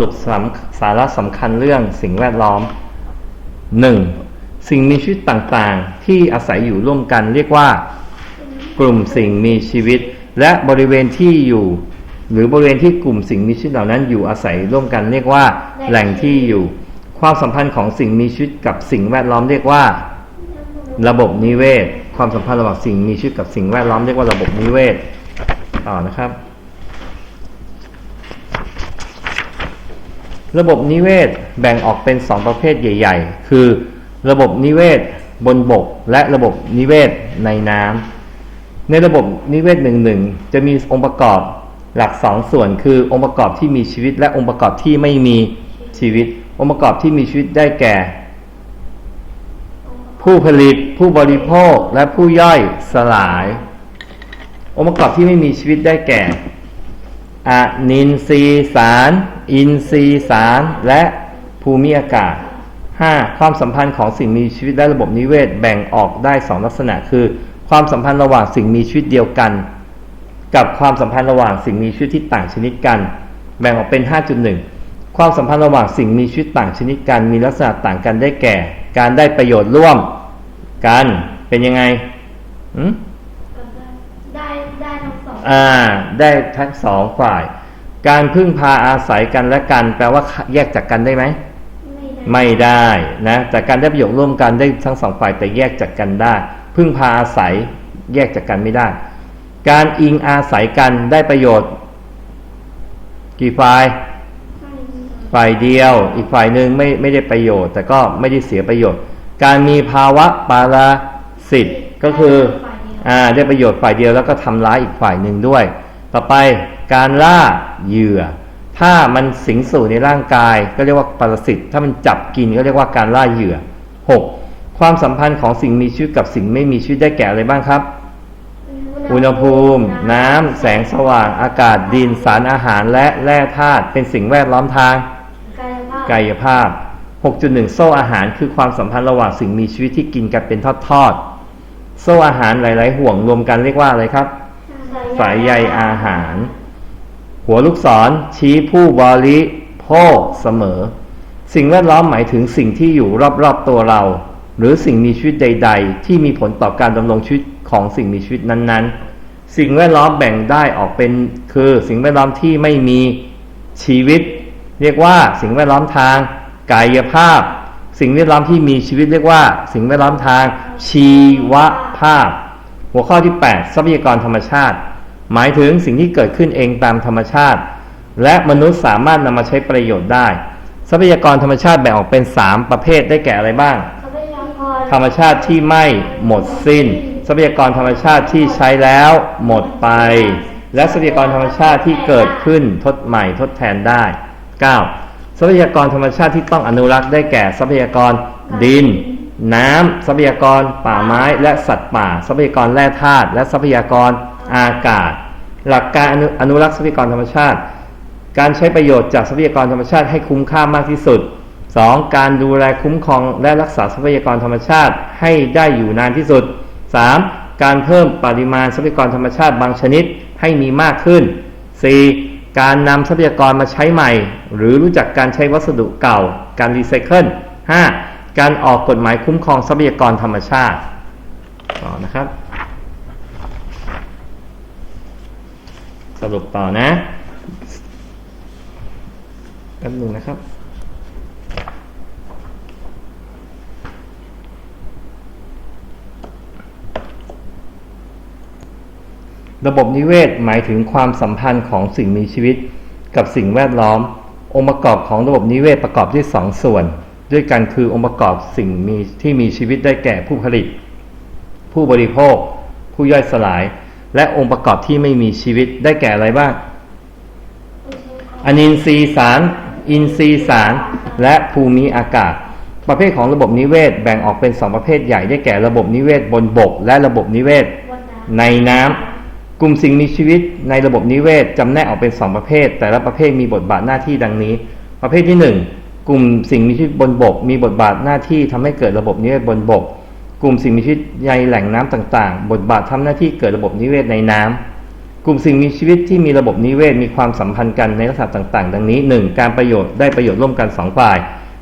รุปสสาระสำคัญเรื่องสิ่งแวดล้อม 1. สิ่งมีชีวิตต่างๆ ที่อาศัยอยู่ร่วมกันเรียกว่า กลุ่มสิ่งมีชีวิต และบริเวณที่อยู่ หรือบริเวณที่กลุ่มสิ่งมีชีวิตเหล่านั้นอยู่อาศัยร่วมกันเรียกว่า แหล่งที่อยู่ ความสัมพันธ์ของสิ่งมีชีวิตกับสิ่งแวดล้อมเรียกว่า ระบบนิเวศ ความสัมพันธ์ระหว่างสิ่งมีชีวิตกับสิ่งแวดล้อมเรียกว่าระบบนิเวศต่อนะครับ ระบบนิเวศแบ่งออกเป็น 2 ประเภทใหญ่ ๆ คือ ระบบนิเวศบนบก และระบบนิเวศในน้ำในระบบนิเวศหนึ่งหนึ่งจะมีองค์ประกอบหลักสองส่วน คือองค์ประกอบที่มีชีวิต และองค์ประกอบที่ไม่มีชีวิต องค์ประกอบที่มีชีวิตได้แก่ ผู้ผลิต ผู้บริโภคและผู้ย่อยสลาย องค์ประกอบที่ไม่มีชีวิตได้แก่ อนินทรีสาร อินทรีย์สาร และภูมิอากาศ 5. ความสัมพันธ์ของสิ่งมีชีวิตและระบบนิเวศแบ่งออกได้ 2 ลักษณะ คือ ความสัมพันธ์ระหว่างสิ่งมีชีวิตเดียวกัน กับความสัมพันธ์ระหว่างสิ่งมีชีวิตที่ต่างชนิดกัน แบ่งออกเป็น 5.1 ความสัมพันธ์ระหว่างสิ่งมีชีวิตต่างชนิดกัน มีลักษณะต่างกันได้แก่ การได้ประโยชน์ร่วมกันเป็นยังไงอืม ได้ได้ทั้งส อ่า ได้ทั้งสองฝ่าย การพึ่งพาอาศัยกันและกัน แปลว่าแยกจากกันได้ไหมไม่ได้ไม่ได้นะแต่การได้ประโยชน์ร่วมกันได้ทั้งสองฝ่ายแต่แยกจากกันได้ พึ่งพาอาศัยแยกจากกันไม่ได้ การอิงอาศัยกันได้ประโยชน์ กี่ฝ่ายฝ่ายเดียว อีกฝ่ายหนึ่งไม่ไม่ได้ประโยชน์ แต่ก็ไม่ได้เสียประโยชน์ การมีภาวะปาราสิทธิ์ก็คือ อ่าได้ประโยชน์ฝ่ายเดียวแล้วก็ทำร้ายอีกฝ่ายหนึ่งด้วย ต่อไปการล่าเหยื่อ ถ้ามันสิงสู่ในร่างกายก็เรียกว่าปรสิตถ้ามันจับกินก็เรียกว่าการล่าเหยื่อ 6. ความสัมพันธ์ของสิ่งมีชีวิตกับสิ่งไม่มีชีวิตได้แก่อะไรบ้างครับ อุณหภูมิ น้ำแสงสว่าง อากาศดินสารอาหารและแร่ธาตุเป็นสิ่งแวดล้อมทางกายภาพกายภาพ6.1 โซ่อาหารคือความสัมพันธ์ระหว่างสิ่งมีชีวิตที่กินกันเป็นทอดๆ โซ่อาหารหลาย ๆ ห่วงรวมกันเรียกว่าอะไรครับ สายใยอาหาร หัวลูกศรชี้ผู้บริโภคเสมอ สิ่งแวดล้อมหมายถึงสิ่งที่อยู่รอบ ๆ ตัวเรา หรือสิ่งมีชีวิตใด ๆ ที่มีผลต่อการดำรงชีวิตของสิ่งมีชีวิตนั้น ๆ สิ่งแวดล้อมแบ่งได้ออกเป็นคือสิ่งแวดล้อมที่ไม่มีชีวิต เรียกว่าสิ่งแวดล้อมทางกายภาพ สิ่งแวดล้อมที่มีชีวิตเรียกว่า สิ่งแวดล้อมทางชีวภาพ หัวข้อที่ 8 ทรัพยากรธรรมชาติ หมายถึงสิ่งที่เกิดขึ้นเองตามธรรมชาติ และมนุษย์สามารถนำมาใช้ประโยชน์ได้ ทรัพยากรธรรมชาติแบ่งออกเป็น 3 ประเภทได้แก่อะไรบ้างทรัพยากรธรรมชาติที่ไม่หมดสิ้น ทรัพยากรธรรมชาติที่ใช้แล้วหมดไป และทรัพยากรธรรมชาติที่เกิดขึ้นทดใหม่ทดแทนได้ 9. ทรัพยากรธรรมชาติที่ต้องอนุรักษ์ได้แก่ทรัพยากรดิน น้ำทรัพยากรป่าไม้และสัตว์ป่า ทรัพยากรแร่ธาตุและทรัพยากรอากาศ หลักการอนุอนุรักษ์ทรัพยากรธรรมชาติ การใช้ประโยชน์จากทรัพยากรธรรมชาติให้คุ้มค่ามากที่สุด 2. การดูแลคุ้มครองและรักษาทรัพยากรธรรมชาติให้ได้อยู่นานที่สุด 3. การเพิ่มปริมาณทรัพยากรธรรมชาติบางชนิดให้มีมากขึ้น 4. การนำทรัพยากรมาใช้ใหม่ หรือรู้จักการใช้วัสดุเก่า การรีไซเคิล 5. การออกกฎหมายคุ้มครองทรัพยากรธรรมชาติต่อนะครับ สรุปต่อนะแป๊บหนึงนะครับ ระบบนิเวศหมายถึงความสัมพันธ์ของสิ่งมีชีวิต กับสิ่งแวดล้อม องค์ประกอบของระบบนิเวศประกอบด้วยสองส่วน ด้วยกันคือองค์ประกอบสิ่งมีที่มีชีวิตได้แก่ผู้ผลิต ผู้บริโภค ผู้ย่อยสลาย และองค์ประกอบที่ไม่มีชีวิตได้แก่อะไรบ้างอนินทรีย์สาร อินทรีย์สาร และภูมิอากาศ ประเภทของระบบนิเวศแบ่งออกเป็น 2 ประเภทใหญ่ได้แก่ระบบนิเวศบนบก และระบบนิเวศวันน้ในน้ำ กลุ่มสิ่งมีชีวิตในระบบนิเวศจำแนกออกเป็น 2 ประเภท แต่ละประเภทมีบทบาทหน้าที่ดังนี้ ประเภทที่ 1 กลุ่มสิ่งมีชีวิตบนบก มีบทบาทหน้าที่ทำให้เกิดระบบนิเวศบนบก กลุ่มสิ่งมีชีวิตในแหล่งน้ำต่างๆ บทบาททำหน้าที่เกิดระบบนิเวศในน้ำกลุ่มสิ่งมีชีวิตที่มีระบบนิเวศมีความสัมพันธ์กันในลักษณะต่าง ๆ ดังนี้ 1. การประโยชน์ได้ประโยชน์ร่วมกัน 2 ฝ่าย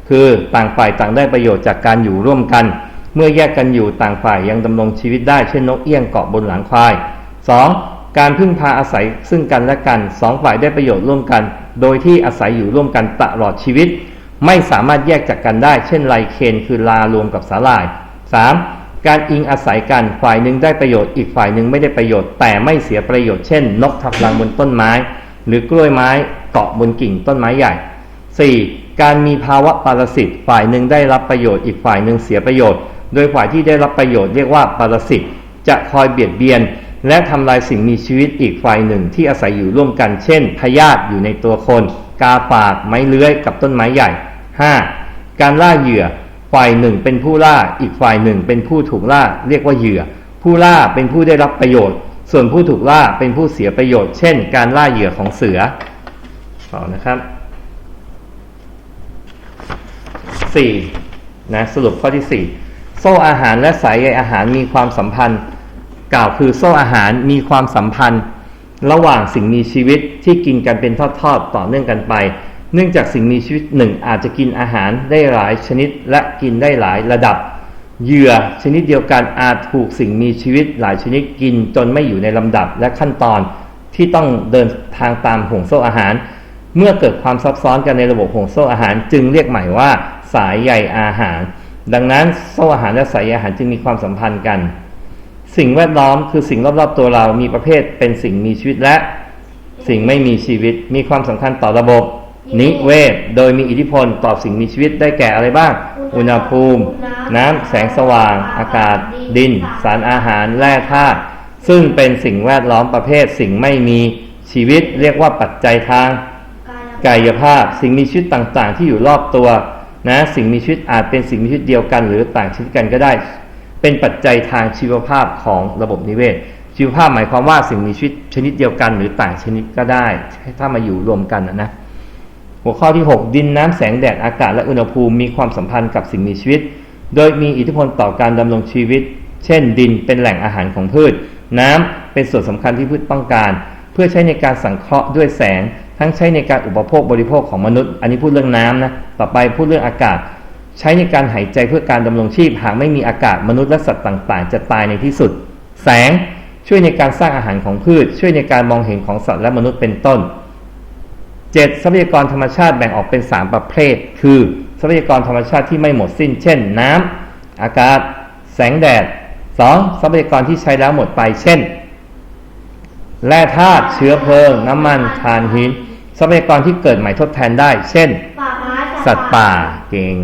คือต่างฝ่ายต่างได้ประโยชน์จากการอยู่ร่วมกัน เมื่อแยกกันอยู่ต่างฝ่ายยังดำรงชีวิตได้เช่นนกเอี้ยงเกาะบนหลังควาย 2. การพึ่งพาอาศัยซึ่งกันและกันสองฝ่ายได้ประโยชน์ร่วมกัน โดยที่อาศัยอยู่ร่วมกันตลอดชีวิต ไม่สามารถแยกจากกันได้ เช่นไลเคนคือลารวมกับสาหร่าย 3. การอิงอาศัยกันฝ่ายหนึ่งได้ประโยชน์อีกฝ่ายหนึ่งไม่ได้ประโยชน์แต่ไม่เสียประโยชน์เช่น นกทับรังบนต้นไม้ หรือกล้วยไม้เกาะบนกิ่งต้นไม้ใหญ่ 4. การมีภาวะปรสิตฝ่ายหนึ่งได้รับประโยชน์อีกฝ่ายหนึ่งเสียประโยชน์ โดยฝ่ายที่ได้รับประโยชน์เรียกว่าปรสิตจะคอยเบียดเบียน และทำลายสิ่งมีชีวิตอีกฝ่ายหนึ่งที่อาศัยอยู่ร่วมกัน เช่นพยาธิอยู่ในตัวคน กาฝากไม้เลื้อยกับต้นไม้ใหญ่ 5. การล่าเหยื่อ ฝ่ายหนึ่งเป็นผู้ล่าอีกฝ่ายหนึ่งเป็นผู้ถูกล่าเรียกว่าเหยื่อ ผู้ล่าเป็นผู้ได้รับประโยชน์ ส่วนผู้ถูกล่าเป็นผู้เสียประโยชน์ เช่น การล่าเหยื่อของเสือต่อนะครับ 4. นะสรุปข้อที่ 4 โซ่อาหารและสายใยอาหารมีความสัมพันธ์ กล่าวคือโซ่อาหารมีความสัมพันธ์ ระหว่างสิ่งมีชีวิตที่กินกันเป็นทอดๆต่อเนื่องกันไป เนื่องจากสิ่งมีชีวิตหนึ่งอาจจะกินอาหารได้หลายชนิดและกินได้หลายระดับ เหยื่อชนิดเดียวกันอาจถูกสิ่งมีชีวิตหลายชนิดกินจนไม่อยู่ในลำดับและขั้นตอนที่ต้องเดินทางตามห่วงโซ่อาหาร เมื่อเกิดความซับซ้อนกันในระบบห่วงโซ่อาหาร จึงเรียกใหม่ว่าสายใยอาหาร ดังนั้นโซ่อาหารและสายใยอาหารจึงมีความสัมพันธ์กัน สิ่งแวดล้อมคือสิ่งรอบๆตัวเรามีประเภทเป็นสิ่งมีชีวิตและสิ่งไม่มีชีวิต มีความสำคัญต่อระบบ นิเวศ โดยมีอิทธิพลต่อสิ่งมีชีวิตได้แก่อะไรบ้าง อุณหภูมิ น้ำแสงสว่าง อากาศ ดิน สารอาหาร แร่ธาตุซึ่งเป็นสิ่งแวดล้อมประเภท สิ่งไม่มีชีวิต เรียกว่าปัจจัยทางกายภาพ สิ่งมีชีวิตต่างๆ ที่อยู่รอบตัวนะสิ่งมีชีวิตอาจเป็นสิ่งมีชีวิตเดียวกัน หรือต่างชนิดกันก็ได้ เป็นปัจจัยทางชีวภาพของระบบนิเวศ ชีวภาพหมายความว่าสิ่งมีชีวิตชนิดเดียวกันหรือต่างชนิดก็ได้ ถ้ามาอยู่รวมกันนะหัวข้อที่ 6 ดินน้ำแสงแดดอากาศและอุณหภูมิมีความสัมพันธ์กับสิ่งมีชีวิต โดยมีอิทธิพลต่อการดำรงชีวิต เช่น ดินเป็นแหล่งอาหารของพืช น้ำเป็นส่วนสำคัญที่พืชต้องการ เพื่อใช้ในการสังเคราะห์ด้วยแสง ทั้งใช้ในการอุปโภคบริโภคของมนุษย์ อันนี้พูดเรื่องน้ำนะต่อไปพูดเรื่องอากาศ ใช้ในการหายใจเพื่อการดำรงชีพ หากไม่มีอากาศมนุษย์และสัตว์ต่างๆ จะตายในที่สุด แสงช่วยในการสร้างอาหารของพืช ช่วยในการมองเห็นของสัตว์และมนุษย์เป็นต้น 7. ทรัพยากรธรรมชาติแบ่งออกเป็น 3 ประเภท คือ ทรัพยากรธรรมชาติที่ไม่หมดสิ้น เช่น น้ำอากาศ แสงแดด 2. ทรัพยากรที่ใช้แล้วหมดไป เช่น แร่ธาตุเชื้อเพลิง น้ำมันถ่านหิน ทรัพยากรที่เกิดใหม่ทดแทนได้ เช่นป่าไม้สัตว์ป่าเก่ง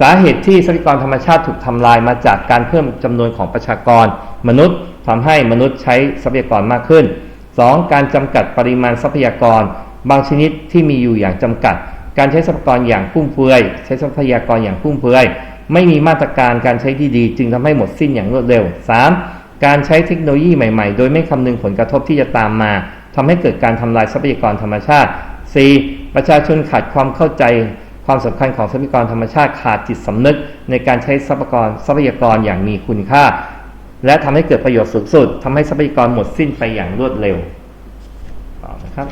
สาเหตุที่ทรัพยากรธรรมชาติถูกทำลายมาจากการเพิ่มจำนวนของประชากร มนุษย์ทำให้มนุษย์ใช้ทรัพยากรมากขึ้น 2. การจำกัดปริมาณทรัพยากร บางชนิดที่มีอยู่อย่างจำกัด การใช้ทรัพยากรอย่างฟุ่มเฟือย ใช้ทรัพยากรอย่างฟุ่มเฟือย ไม่มีมาตรการการใช้ที่ดีจึงทำให้หมดสิ้นอย่างรวดเร็ว 3. การใช้เทคโนโลยีใหม่ๆ โดยไม่คำนึงผลกระทบที่จะตามมาทำให้เกิดการทำลายทรัพยากรธรรมชาติ 4. ประชาชนขาดความเข้าใจ ความสำคัญของทรัพยากรธรรมชาติขาดจิตสำนึก ในการใช้ทรัพยากรทรัพยากรอย่างมีคุณค่า และทำให้เกิดประโยชน์สูงสุดทำให้ทรัพยากรหมดสิ้นไปอย่างรวดเร็วต่อนะครับ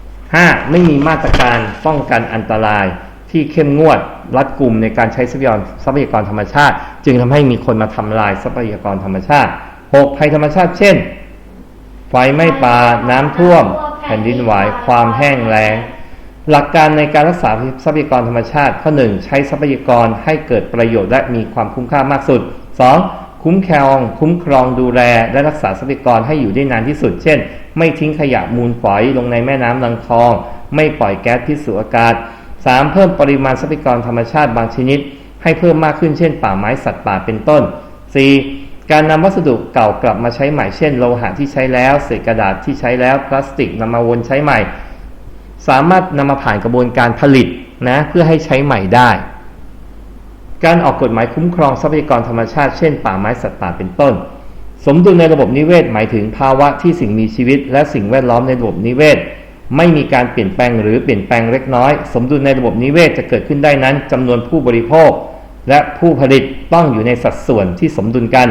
5. ไม่มีมาตรการป้องกันอันตรายที่เข้มงวดรัดกุมในการใช้ทรัพยากรทรัพยากรธรรมชาติ จึงทำให้มีคนมาทำลายทรัพยากรธรรมชาติ 6. ภัยธรรมชาติ เช่น ไฟไหม้ป่าน้ำท่วม แผ่นดินไหวความแห้งแล้ง หลักการในการรักษาทรัพยากรธรรมชาติ ข้อ 1 ใช้ทรัพยากรให้เกิดประโยชน์และมีความคุ้มค่ามากสุด 2. คุ้มครองคุ้มครองดูแลและรักษาทรัพยากรให้อยู่ได้นานที่สุด เช่น ไม่ทิ้งขยะมูลฝอยลงในแม่น้ำลำคลอง ไม่ปล่อยแก๊สพิษสู่อากาศ 3. เพิ่มปริมาณทรัพยากรธรรมชาติบางชนิด ให้เพิ่มมากขึ้นเช่น ป่าไม้สัตว์ป่าเป็นต้น 4. การนำวัสดุเก่ากลับมาใช้ใหม่เช่น โลหะที่ใช้แล้วเศษกระดาษที่ใช้แล้วพลาสติกนำมาวนใช้ใหม่ สามารถนำมาผ่านกระบวนการผลิตนะเพื่อให้ใช้ใหม่ได้ การออกกฎหมายคุ้มครองทรัพยากรธรรมชาติเช่นป่าไม้สัตว์ป่าเป็นต้น สมดุลในระบบนิเวศหมายถึงภาวะที่สิ่งมีชีวิต และสิ่งแวดล้อมในระบบนิเวศ ไม่มีการเปลี่ยนแปลงหรือเปลี่ยนแปลงเล็กน้อย สมดุลในระบบนิเวศจะเกิดขึ้นได้นั้นจำนวนผู้บริโภค และผู้ผลิตต้องอยู่ในสัดส่วนที่สมดุลกัน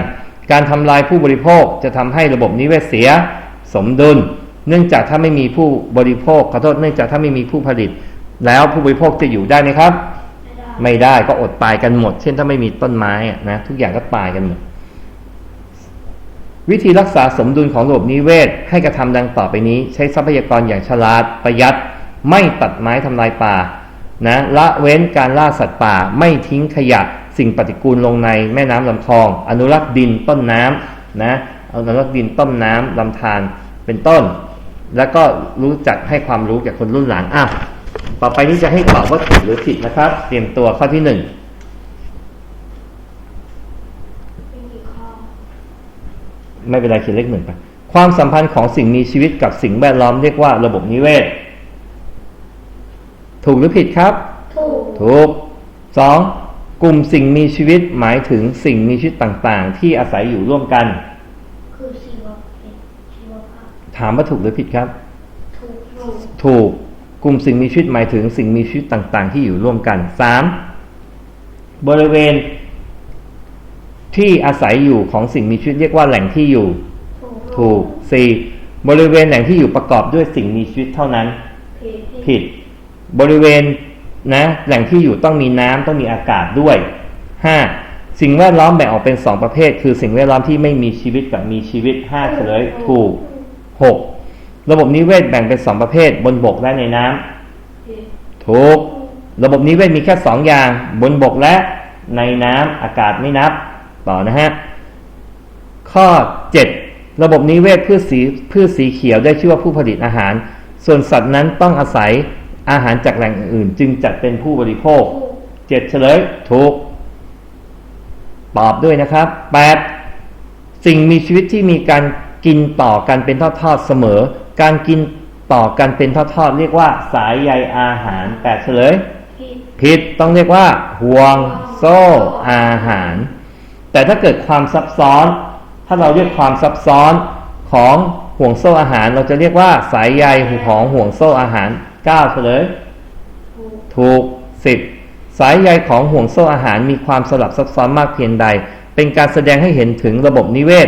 การทำลายผู้บริโภคจะทำให้ระบบนิเวศเสีย สมดุล เนื่องจากถ้าไม่มีผู้บริโภคขอโทษเนื่องจากถ้าไม่มีผู้ผลิต แล้วผู้บริโภคจะอยู่ได้ไหมครับ ไม่ได้ไม่ได้ก็อดตายกันหมด เช่นถ้าไม่มีต้นไม้อะนะทุกอย่างก็ตายกันหมดวิธีรักษาสมดุลของระบบนิเวศ ให้กระทำดังต่อไปนี้ ใช้ทรัพยากรอย่างฉลาดประหยัด ไม่ตัดไม้ทำลายป่านะละเว้นการล่าสัตว์ป่า ไม่ทิ้งขยะ สิ่งปฏิกูลลงในแม่น้ำลำคลอง อนุรักษ์ดินต้นน้ำนะอนุรักษ์ดินต้นน้ำลำธารเป็นต้น แล้วก็รู้จักให้ความรู้แก่คนรุ่นหลังอะต่อไปนี้จะให้ตอบว่าถูกหรือผิดนะครับ เตรียมตัวข้อที่หนึ่งไม่มีข้อไม่เป็นไรเขียนเลขหนึ่งไปความสัมพันธ์ของสิ่งมีชีวิตกับสิ่งแวดล้อมเรียกว่าระบบนิเวศ ถูกหรือผิดครับ ถูกถูกสองกลุ่มสิ่งมีชีวิตหมายถึงสิ่งมีชีวิตต่างๆ ที่อาศัยอยู่ร่วมกัน คือชีวเป็นชีวภาพ ถามว่าถูกหรือผิดครับถูกถูกถูกกลุ่มสิ่งมีชีวิตหมายถึงสิ่งมีชีวิตต่าง ๆ ที่อยู่ร่วมกันสามบริเวณที่อาศัยอยู่ของสิ่งมีชีวิตเรียกว่าแหล่งที่อยู่ ถูกถูกสี่บริเวณแหล่งที่อยู่ประกอบด้วยสิ่งมีชีวิตเท่านั้น ผิดผิดบริเวณนะแหล่งที่อยู่ต้องมีน้ำต้องมีอากาศด้วยห้าสิ่งแวดล้อมแบ่งออกเป็นสองประเภท คือสิ่งแวดล้อมที่ไม่มีชีวิตกับมีชีวิตห้าเฉลยถูก หกระบบนิเวศแบ่งเป็นสองประเภท บนบกและในน้ำผิดถูก ระบบนิเวศมีแค่สองอย่าง บนบกและในน้ำอากาศไม่นับ ต่อนะฮะ ข้อ 7 ระบบนิเวศพืชสีพืชสีเขียวได้ชื่อว่าผู้ผลิตอาหาร ส่วนสัตว์นั้นต้องอาศัยอาหารจากแหล่งอื่น จึงจัดเป็นผู้บริโภคถูกเจ็ดเฉลยถูก ตอบด้วยนะครับแปดสิ่งมีชีวิตที่มีการ กินต่อกันเป็นทอดๆเสมอ การกินต่อกันเป็นทอดๆเรียกว่าสายใยอาหารแปดเฉลยผิดผิดต้องเรียกว่าห่วงโซ่อาหาร แต่ถ้าเกิดความซับซ้อน ถ้าเราเรียกความซับซ้อนของห่วงโซ่อาหาร เราจะเรียกว่าสายใยของห่วงโซ่อาหาร9เฉลย ถูกถูก10 สายใยของห่วงโซ่อาหารมีความสลับซับซ้อนมากเพียงใด เป็นการแสดงให้เห็นถึงระบบนิเวศ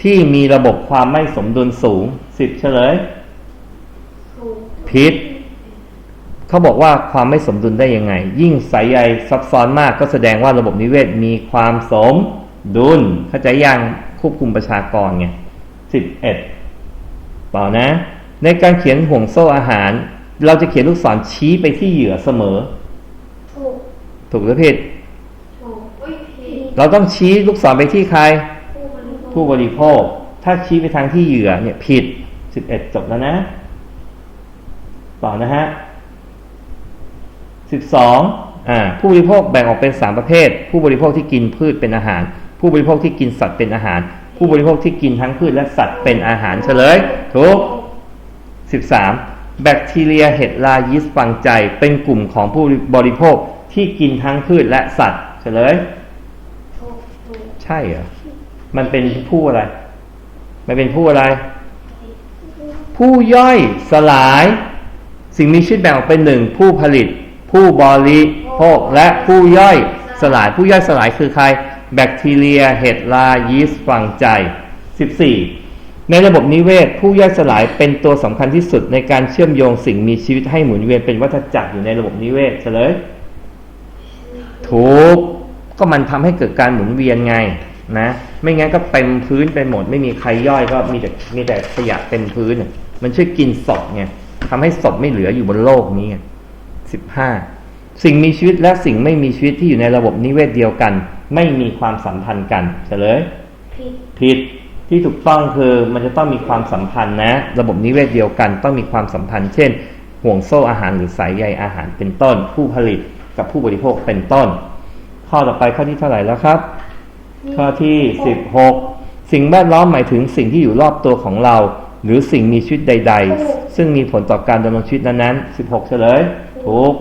ที่มีระบบความไม่สมดุลสูง10เฉลยถูกผิดเขาบอกว่าความไม่สมดุลได้ยังไง ยิ่งสายใยซับซ้อนมากก็แสดงว่าระบบนิเวศมีความสมดุลเข้าใจยังควบคุมประชากรไงสิบเอ็ดต่อนะ ในการเขียนห่วงโซ่อาหาร เราจะเขียนลูกศรชี้ไปที่เหยื่อเสมอ ถูกถูกหรือผิดถูกอุ้ยผิดเราต้องชี้ลูกศรไปที่ใคร ผู้บริโภคผู้บริโภค ถ้าชี้ไปทางที่เหยื่อเนี่ยผิดสิบเอ็ดจบแล้วนะต่อนะฮะสิบสองอ่าผู้บริโภคแบ่งออกเป็นสามประเภท ผู้บริโภคที่กินพืชเป็นอาหาร ผู้บริโภคที่กินสัตว์เป็นอาหาร ผู้บริโภคที่กินทั้งพืชและสัตว์เป็นอาหารเฉลยถูกสิบสามแบคทีเรียเห็ดลายีสต์ฟังใจเป็นกลุ่มของผู้บริโภคที่กินทั้งพืชและสัตว์เฉลยถูกถูกใช่เหรอ มันเป็นผู้อะไร มันเป็นผู้อะไร ผู้ย่อยสลาย สิ่งมีชีวิตแบ่งออกเป็นหนึ่งผู้ผลิต ผู้บริโภคและผู้ย่อยสลาย ผู้ย่อยสลายคือใคร แบคทีเรีย เห็ดลายีสต์ฟังใจ 14 ในระบบนิเวศ ผู้ย่อยสลายเป็นตัวสำคัญที่สุดในการเชื่อมโยงสิ่งมีชีวิตให้หมุนเวียนเป็นวัฏจักรอยู่ในระบบนิเวศเฉลยถูกก็มันทำให้เกิดการหมุนเวียนไง นะไม่งั้นก็เต็มพื้นไปหมด ไม่มีใครย่อยก็มีแต่มีแต่ขยะเต็มพื้นน่ะมันช่วยกินศพไงทำให้ศพไม่เหลืออยู่บนโลกนี้สิบห้าสิ่งมีชีวิตและสิ่งไม่มีชีวิตที่อยู่ในระบบนิเวศเดียวกัน ไม่มีความสัมพันธ์กันเฉลยผิดผิดที่ถูกต้องคือมันจะต้องมีความสัมพันธ์นะ ระบบนิเวศเดียวกัน ต้องมีความสัมพันธ์ เช่น ห่วงโซ่อาหารหรือสายใยอาหารเป็นต้น ผู้ผลิตกับผู้บริโภคเป็นต้น ข้อต่อไปข้อที่เท่าไหร่แล้วครับ ข้อที่ 16 สิ่งแวดล้อมหมายถึงสิ่งที่อยู่รอบตัวของเรา หรือสิ่งมีชีวิตใด ๆ ซึ่งมีผลต่อการดำรงชีวิตนั้นๆ16 เฉลยถูก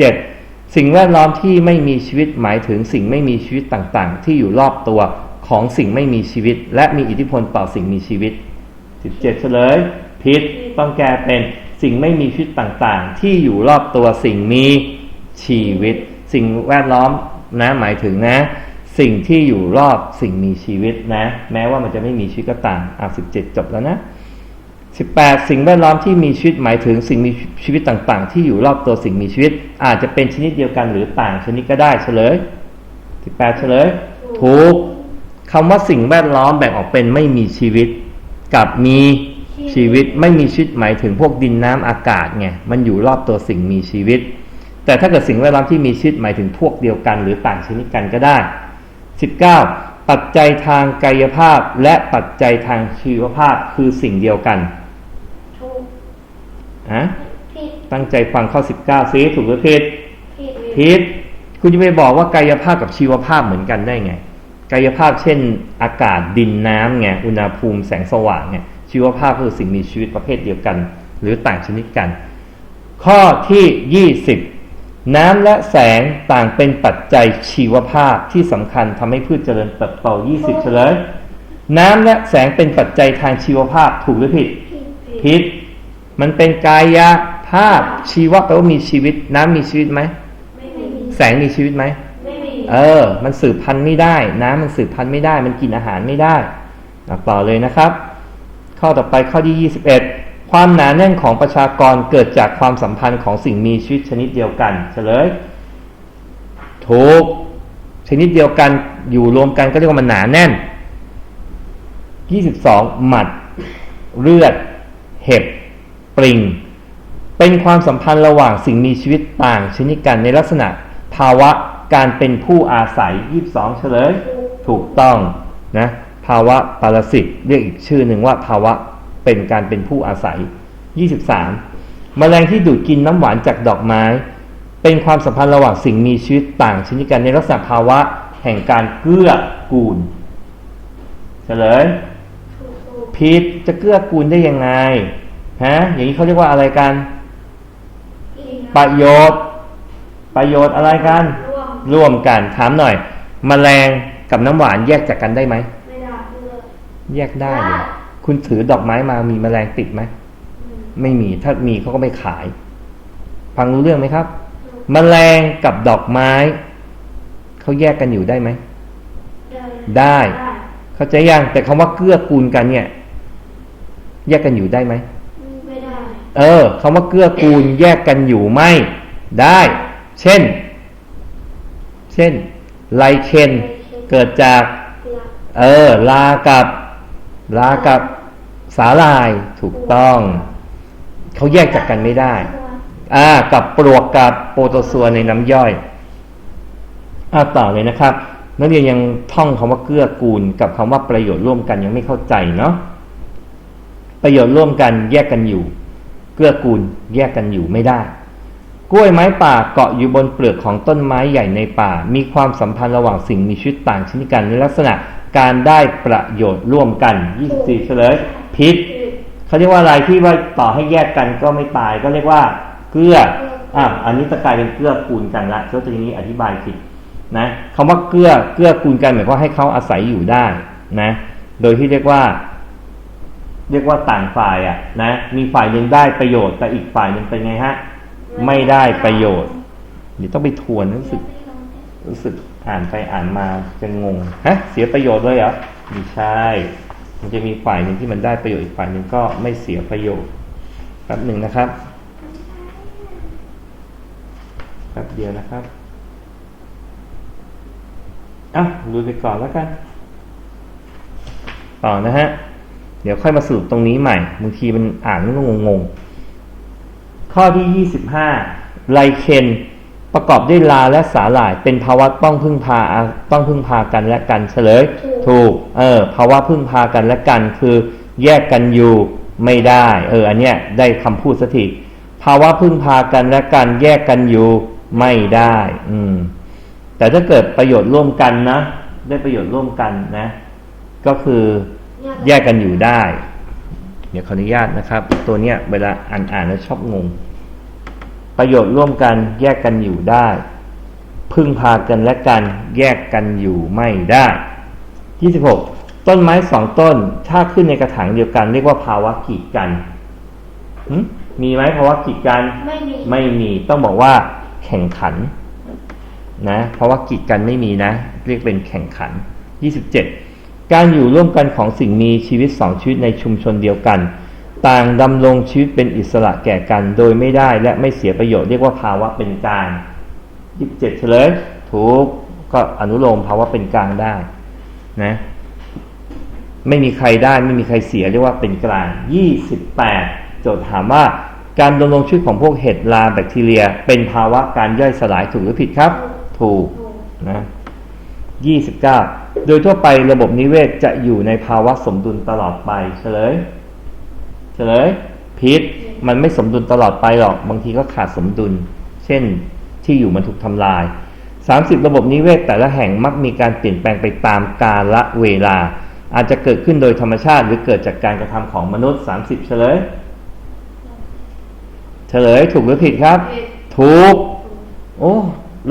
17 สิ่งแวดล้อมที่ไม่มีชีวิตหมายถึงสิ่งไม่มีชีวิตต่างๆ ที่อยู่รอบตัวของสิ่งไม่มีชีวิต และมีอิทธิพลต่อสิ่งมีชีวิต 17 เฉลยผิดต้องแก้เป็นสิ่งไม่มีชีวิตต่างๆ ที่อยู่รอบตัวสิ่งมีชีวิต สิ่งแวดล้อมนะหมายถึงนะ สิ่งที่อยู่รอบสิ่งมีชีวิตนะ แม้ว่ามันจะไม่มีชีวิตก็ตามอะ17จบแล้วนะ18สิ่งแวดล้อมที่มีชีวิตหมายถึงสิ่งมีชีวิตต่าง ๆ ที่อยู่รอบตัวสิ่งมีชีวิต อาจจะเป็นชนิดเดียวกันหรือต่างชนิดก็ได้เฉลย18เฉลยถูกคำว่าสิ่งแวดล้อมแบ่งออกเป็นไม่มีชีวิต กับมีชีวิตไม่มีชีวิตหมายถึงพวกดินน้ำอากาศไงมันอยู่รอบตัวสิ่งมีชีวิต แต่ถ้าเกิดสิ่งแวดล้อมที่มีชีวิตหมายถึงพวกเดียวกัน หรือต่างชนิดกันก็ได้ 19 ปัจจัยทางกายภาพและปัจจัยทางชีวภาพคือสิ่งเดียวกันถูกอะผิดตั้งใจฟังข้อ 19ซิถูกหรือผิดผิดผิดคุณจะไปบอกว่ากายภาพกับชีวภาพเหมือนกันได้ไง กายภาพเช่น อากาศดินน้ำไงอุณหภูมิแสงสว่างไงชีวภาพคือสิ่งมีชีวิตประเภทเดียวกัน หรือต่างชนิดกัน ข้อที่ 20 น้ำและแสงต่างเป็นปัจจัยชีวภาพที่สำคัญทำให้พืชเจริญเติบโต 20 เฉลย น้ำและแสงเป็นปัจจัยทางชีวภาพถูกหรือผิด ผิดผิดมันเป็นกายภาพชีวะแปลว่ามีชีวิต น้ำมีชีวิตไหมไม่มีแสงมีชีวิตไหมไม่มีเออ มันสืบพันธุ์ไม่ได้ น้ำมันสืบพันธุ์ไม่ได้ มันกินอาหารไม่ได้อะต่อเลยนะครับ ข้อต่อไปข้อที่ 21 ความหนาแน่นของประชากรเกิดจากความสัมพันธ์ของสิ่งมีชีวิตชนิดเดียวกันเฉลยถูกชนิดเดียวกันอยู่รวมกันก็เรียกว่ามันหนาแน่น 22 หมัด เลือด เห็บ ปริง เป็นความสัมพันธ์ระหว่างสิ่งมีชีวิตต่างชนิดกันในลักษณะ ภาวะการเป็นผู้อาศัย 22 เฉลย ถูกต้องนะภาวะปรสิตเรียกอีกชื่อหนึ่งว่าภาวะ เป็นการเป็นผู้อาศัย 23 แมลงที่ดูดกินน้ำหวานจากดอกไม้ เป็นความสัมพันธ์ระหว่างสิ่งมีชีวิตต่างชนิดกันในลักษณะภาวะแห่งการเกื้อกูลเฉลยถูกถูกพิษจะเกื้อกูลได้ยังไงฮะอย่างนี้เขาเรียกว่าอะไรกันผิดประโยชน์ ประโยชน์อะไรกัน ร่วมร่วมกันถามหน่อยแมลงกับน้ำหวานแยกจากกันได้ไหมไม่ได้เลือกแยกได้เลยได้ คุณถือดอกไม้มามีแมลงติดไหมอืมไม่มีถ้ามีเขาก็ไม่ขาย ฟังรู้เรื่องไหมครับถูกแมลงกับดอกไม้เขาแยกกันอยู่ได้ไหมได้ได้เข้าใจยังแต่คำว่าเกื้อกูลกันเนี่ย แยกกันอยู่ได้ไหมไม่ได้ เออคำว่าเกื้อกูลแยกกันอยู่ไม่ได้ เช่น เช่น ไลเคนเกิดจากหลักเออ ลากับ ลากับ สาลายถูกต้อง เขาแยกจากกันไม่ได้ อ่า กับปลวกกับโปรโตซัวในน้ำย่อยอ่าต่อเลยนะครับ นักเรียนยังท่องคำว่าเกื้อกูล กับคำว่าประโยชน์ร่วมกันยังไม่เข้าใจเนาะประโยชน์ร่วมกันแยกกันอยู่ เกื้อกูลแยกกันอยู่ไม่ได้ กล้วยไม้ป่าเกาะอยู่บนเปลือกของต้นไม้ใหญ่ในป่า มีความสัมพันธ์ระหว่างสิ่งมีชีวิตต่างชนิดกันในลักษณะการได้ประโยชน์ร่วมกัน 24เฉลย พิษผิดเขาเรียกว่าอะไรที่ว่าต่อให้แยกกันก็ไม่ตายก็เรียกว่าเกลืออะอันนี้จะกลายเป็นเกลือกูลกันละเพราตรงนี้อธิบายผิดนะคำว่าเกลือเกลือกูลกันหมายความว่าให้เขาอาศัยอยู่ได้นะ โดยที่เรียกว่า เรียกว่าต่างฝ่ายอะนะมีฝ่ายหนึ่งได้ประโยชน์แต่อีกฝ่ายหนึ่งเป็นไงฮะไม่ได้ประโยชน์เดี๋ยวต้องไปทวนรู้สึก รู้สึกอ่านไปอ่านมาจะงงฮะเสียประโยชน์เลยเหรอไม่ใช่ มันจะมีฝ่ายหนึ่งที่มันได้ประโยชน์อีกฝ่ายหนึ่งก็ไม่เสียประโยชน์แป๊บหนึ่งนะครับแป๊บเดียวนะครับอะดูไปก่อนแล้วกันต่อนะฮะเดี๋ยวค่อยมาสรุปตรงนี้ใหม่บางทีมันอ่านก็งงๆข้อที่ 25ไลเคน ประกอบด้วยลาและสาหร่าย เป็นภาวะต้องพึ่งพาอาต้องพึ่งพากันและกันเฉลย ถูกเออภาวะพึ่งพากันและกันคือแยกกันอยู่ไม่ได้ เอออันเนี้ยได้คำพูดสักทีภาวะพึ่งพากันและกันแยกกันอยู่ไม่ได้ อืม แต่ถ้าเกิดประโยชน์ร่วมกันนะได้ประโยชน์ร่วมกันนะ ก็คือแยกกันอยู่ได้ เดี๋ยวขออนุญาตนะครับ ตัวเนี้ยเวลาอ่านอ่านแล้วชอบงง ประโยชน์ร่วมกันแยกกันอยู่ได้ พึ่งพากันและกันแยกกันอยู่ไม่ได้ 26 ต้นไม้สองต้น ถ้าขึ้นในกระถางเดียวกัน เรียกว่าภาวะกีดกันหึมีไหมภาวะกีดกัน ไม่มีไม่มีต้องบอกว่า แข่งขัน นะเพราะว่ากีดกันไม่มีนะ เรียกเป็นแข่งขัน 27 การอยู่ร่วมกันของสิ่งมีชีวิตสองชีวิตในชุมชนเดียวกัน ต่างดำรงชีวิตเป็นอิสระแก่กัน โดยไม่ได้และไม่เสียประโยชน์เรียกว่าภาวะเป็นกลางยี่สิบเจ็ดเฉลยถูกก็อนุโลมภาวะเป็นกลางได้นะไม่มีใครได้ไม่มีใครเสียเรียกว่าเป็นกลาง28โจทย์ถามว่าการดำรงชีวิตของพวกเห็ดลาแบคทีเรีย เป็นภาวะการย่อยสลายถูกหรือผิดครับ ถูกถูกนะ29 โดยทั่วไประบบนิเวศจะอยู่ในภาวะสมดุลตลอดไปเฉลย เฉลยผิดมันไม่สมดุลตลอดไปหรอก บางทีก็ขาดสมดุล เช่นที่อยู่มันถูกทำลาย 30 ระบบนิเวศแต่ละแห่งมักมีการเปลี่ยนแปลงไปตามกาลเวลา อาจจะเกิดขึ้นโดยธรรมชาติ หรือเกิดจากการกระทำของมนุษย์ 30 เฉลย เฉลยถูกหรือผิดครับ ถูก โอ้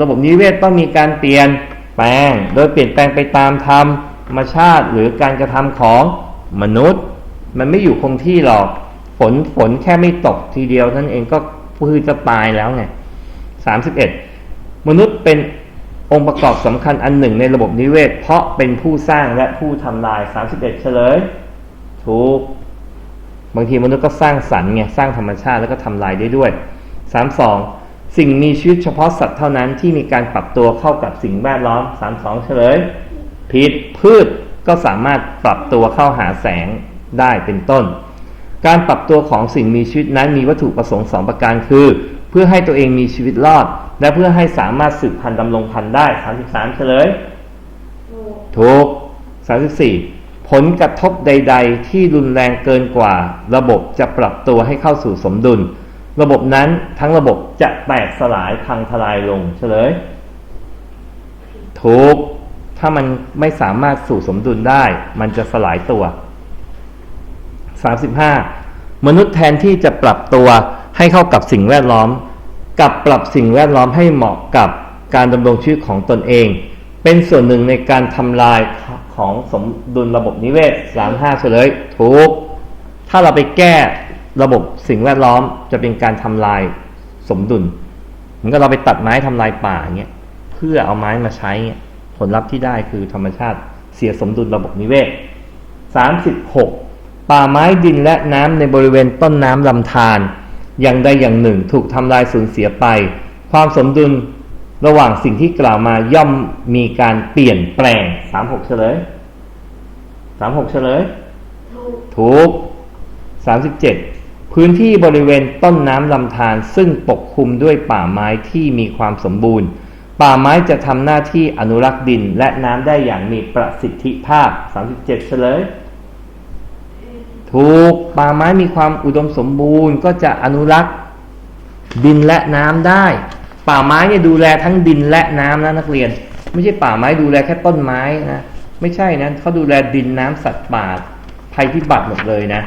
ระบบนิเวศต้องมีการเปลี่ยนแปลง โดยเปลี่ยนแปลงไปตามธรรมชาติ หรือการกระทำของมนุษย์ มันไม่อยู่คงที่หรอกฝนฝนแค่ไม่ตกทีเดียวนั่นเองก็พืชจะตายแล้วไงสามสิบเอ็ดมนุษย์เป็นองค์ประกอบสำคัญอันหนึ่งในระบบนิเวศ เพราะเป็นผู้สร้างและผู้ทำลายสามสิบเอ็ดเฉลย ถูก บางทีมนุษย์ก็สร้างสรรค์ไงสร้างธรรมชาติแล้วก็ทำลายได้ด้วย32สิ่งมีชีวิตเฉพาะสัตว์เท่านั้นที่มีการปรับตัวเข้ากับสิ่งแวดล้อม32เฉลยผิดพืชก็สามารถปรับตัวเข้าหาแสง ได้เป็นต้น การปรับตัวของสิ่งมีชีวิตนั้นมีวัตถุประสงค์สองประการคือ เพื่อให้ตัวเองมีชีวิตรอด และเพื่อให้สามารถสืบพันธุ์ดำรงพันธุ์ได้ 33เฉลยถูกถูก34 ผลกระทบใด ๆ ที่รุนแรงเกินกว่า ระบบจะปรับตัวให้เข้าสู่สมดุล ระบบนั้นทั้งระบบจะแตกสลายพังทลายลงเฉลยถูกถ้ามันไม่สามารถสู่สมดุลได้ มันจะสลายตัว 35 มนุษย์แทนที่จะปรับตัวให้เข้ากับสิ่งแวดล้อมกับปรับสิ่งแวดล้อมให้เหมาะกับการดำรงชีวิตของตนเอง เป็นส่วนหนึ่งในการทำลายของสมดุลระบบนิเวศ35เฉลยถูก ถ้าเราไปแก้ระบบสิ่งแวดล้อมจะเป็นการทำลายสมดุลเหมือนกับเราไปตัดไม้ทำลายป่าเงี้ยเพื่อเอาไม้มาใช้เงี้ยผลลัพธ์ที่ได้คือธรรมชาติเสียสมดุลระบบนิเวศ36 ป่าไม้ดินและน้ำในบริเวณต้นน้ำลำธารอย่างใดอย่างหนึ่งถูกทำลายสูญเสียไป ความสมดุลระหว่างสิ่งที่กล่าวมาย่อมมีการเปลี่ยนแปลง36เฉลย36เฉลย ถูกถูก37พื้นที่บริเวณต้นน้ำลำธารซึ่งปกคลุมด้วยป่าไม้ที่มีความสมบูรณ์ ป่าไม้จะทำหน้าที่อนุรักษ์ดินและน้ำได้อย่างมีประสิทธิภาพ 37 เฉลย ถูกป่าไม้มีความอุดมสมบูรณ์ ก็จะอนุรักษ์ดินและน้ำได้ ป่าไม้เนี่ยดูแลทั้งดินและน้ำนะนักเรียน ไม่ใช่ป่าไม้ดูแลแค่ต้นไม้นะไม่ใช่นะเขาดูแลดินน้ำสัตว์ป่าภัยพิบัติหมดเลยนะ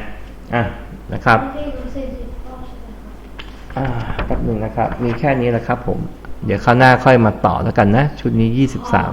อะนะครับอ่าแป๊บหนึ่งนะครับ มีแค่นี้แหละครับผม เดี๋ยวคราวหน้าค่อยมาต่อแล้วกันนะ ชุดนี้23